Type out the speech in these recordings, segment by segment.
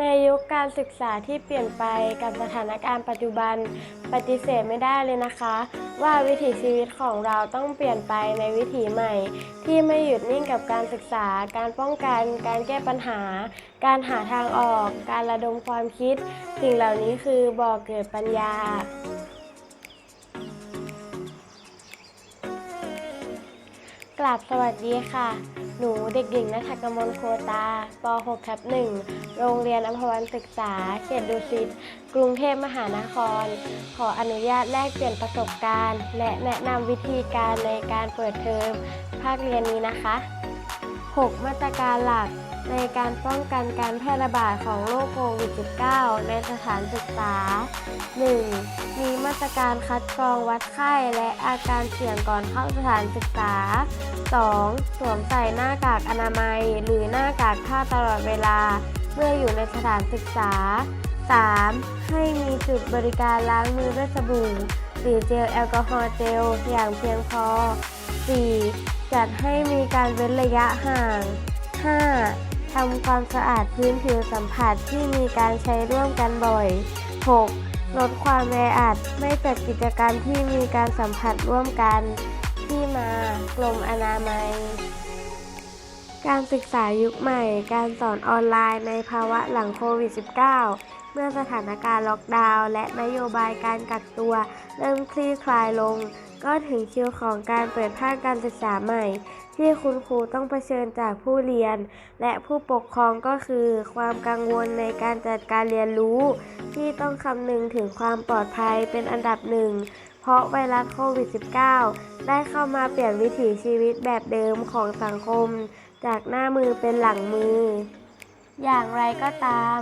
ในยุคการศึกษาที่เปลี่ยนไปกับสถานการณ์ปัจจุบัน ปฏิเสธไม่ได้เลยนะคะ ว่าวิถีชีวิตของเราต้องเปลี่ยนไปในวิถีใหม่ ที่ไม่หยุดนิ่งกับการศึกษา การป้องกัน การแก้ปัญหา การหาทางออก การระดมความคิด สิ่งเหล่านี้คือบ่อเกิดปัญญา กราบสวัสดีค่ะ หนูเด็กหญิงนัทกมลโคตา ป .6 ทับ1โรงเรียนอภวันศึกษา เขตดุสิต กรุงเทพมหานคร ขออนุญาตแลกเปลี่ยนประสบการณ์ และแนะนำวิธีการในการเปิดเทอมภาคเรียนนี้นะคะ 6 มาตรการหลัก ในการป้องกันการแพร่ระบาดของโรคโควิด -19 ในสถานศึกษา 1. มีมาตรการคัดกรองวัดไข้และอาการเสี่ยงก่อนเข้าสถานศึกษา 2. สวมใส่หน้ากากอนามัย หรือหน้ากากผ้าตลอดเวลา เมื่ออยู่ในสถานศึกษา 3. ให้มีจุดบริการล้างมือด้วยสบู่หรือเจลแอลกอฮอล์เจลอย่างเพียงพอ 4. จัดให้มีการเว้นระยะห่าง 5. ทำความสะอาดพื้นผิวสัมผัสที่มีการใช้ร่วมกันบ่อย 6. ลดความแออัด ไม่จัดกิจกรรมที่มีการสัมผัสร่วมกัน ที่มากรมอนามัย การศึกษายุคใหม่ การสอนออนไลน์ในภาวะหลังโควิด -19 เมื่อสถานการณ์ล็อกดาวน์และนโยบายการกักตัว เริ่มคลี่คลายลง ก็ถึงคิวของการเปิดภาคการศึกษาใหม่ ที่คุณครูต้องเผชิญจากผู้เรียน และผู้ปกครองก็คือ ความกังวลในการจัดการเรียนรู้ ที่ต้องคำนึงถึงความปลอดภัยเป็นอันดับหนึ่ง เพราะไวรัสโควิด -19 ได้เข้ามาเปลี่ยนวิถีชีวิตแบบเดิมของสังคม จากหน้ามือเป็นหลังมือ อย่างไรก็ตาม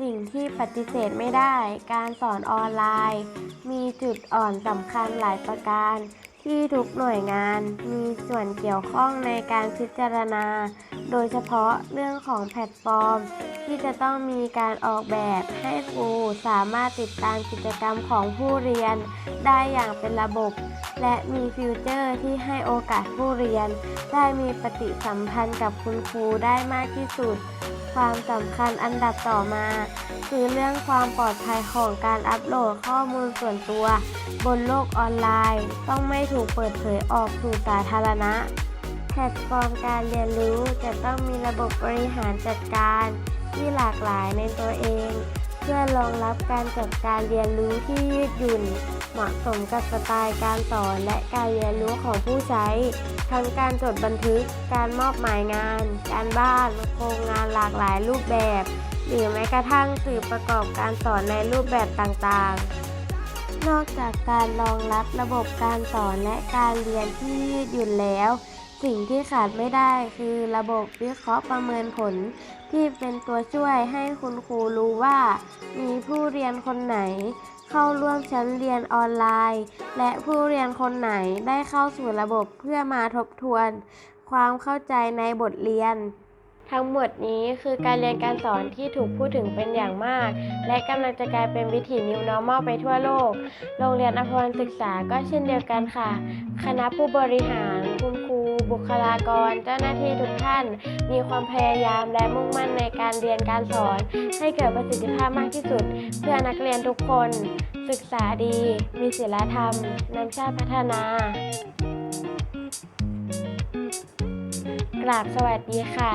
สิ่งที่ปฏิเสธไม่ได้ การสอนออนไลน์ มีจุดอ่อนสำคัญหลายประการ ที่ทุกหน่วยงานมีส่วนเกี่ยวข้องในการพิจารณา โดยเฉพาะเรื่องของแพลตฟอร์ม ที่จะต้องมีการออกแบบให้ครูสามารถติดตามกิจกรรมของผู้เรียน ได้อย่างเป็นระบบ และมีฟิวเจอร์ที่ให้โอกาสผู้เรียน ได้มีปฏิสัมพันธ์กับคุณครูได้มากที่สุด ความสำคัญอันดับต่อมา คือเรื่องความปลอดภัยของการอัปโหลดข้อมูลส่วนตัว บนโลกออนไลน์ ต้องไม่ถูกเปิดเผยออกสู่สาธารณะ แพลตฟอร์มการเรียนรู้จะต้องมีระบบบริหารจัดการที่หลากหลายในตัวเอง เพื่อรองรับการจัดการเรียนรู้ที่ยืดหยุ่น เหมาะสมกับสไตล์การสอนและการเรียนรู้ของผู้ใช้ ทั้งการจดบันทึก การมอบหมายงาน การบ้าน โครงงานหลากหลายรูปแบบ หรือแม้กระทั่งสื่อประกอบการสอนในรูปแบบต่างๆ นอกจากการรองรับระบบการสอนและการเรียนที่ยืดหยุ่นแล้ว สิ่งที่ขาดไม่ได้คือระบบวิเคราะห์ประเมินผล ที่เป็นตัวช่วยให้คุณครูรู้ว่า มีผู้เรียนคนไหน เข้าร่วมชั้นเรียนออนไลน์ และผู้เรียนคนไหนได้เข้าสู่ระบบเพื่อมาทบทวน ความเข้าใจในบทเรียน ทั้งหมดนี้คือการเรียนการสอนที่ถูกพูดถึงเป็นอย่างมาก และกำลังจะกลายเป็นวิถี New Normal ไปทั่วโลก โรงเรียนอภรศึกษาก็เช่นเดียวกันค่ะ คณะผู้บริหารคุณครู บุคลากร เจ้าหน้าที่ทุกท่าน มีความพยายามและมุ่งมั่นในการเรียนการสอน ให้เกิดประสิทธิภาพมากที่สุด เพื่อนักเรียนทุกคน ศึกษาดี มีศีลธรรมนำชาติพัฒนากราบสวัสดีค่ะ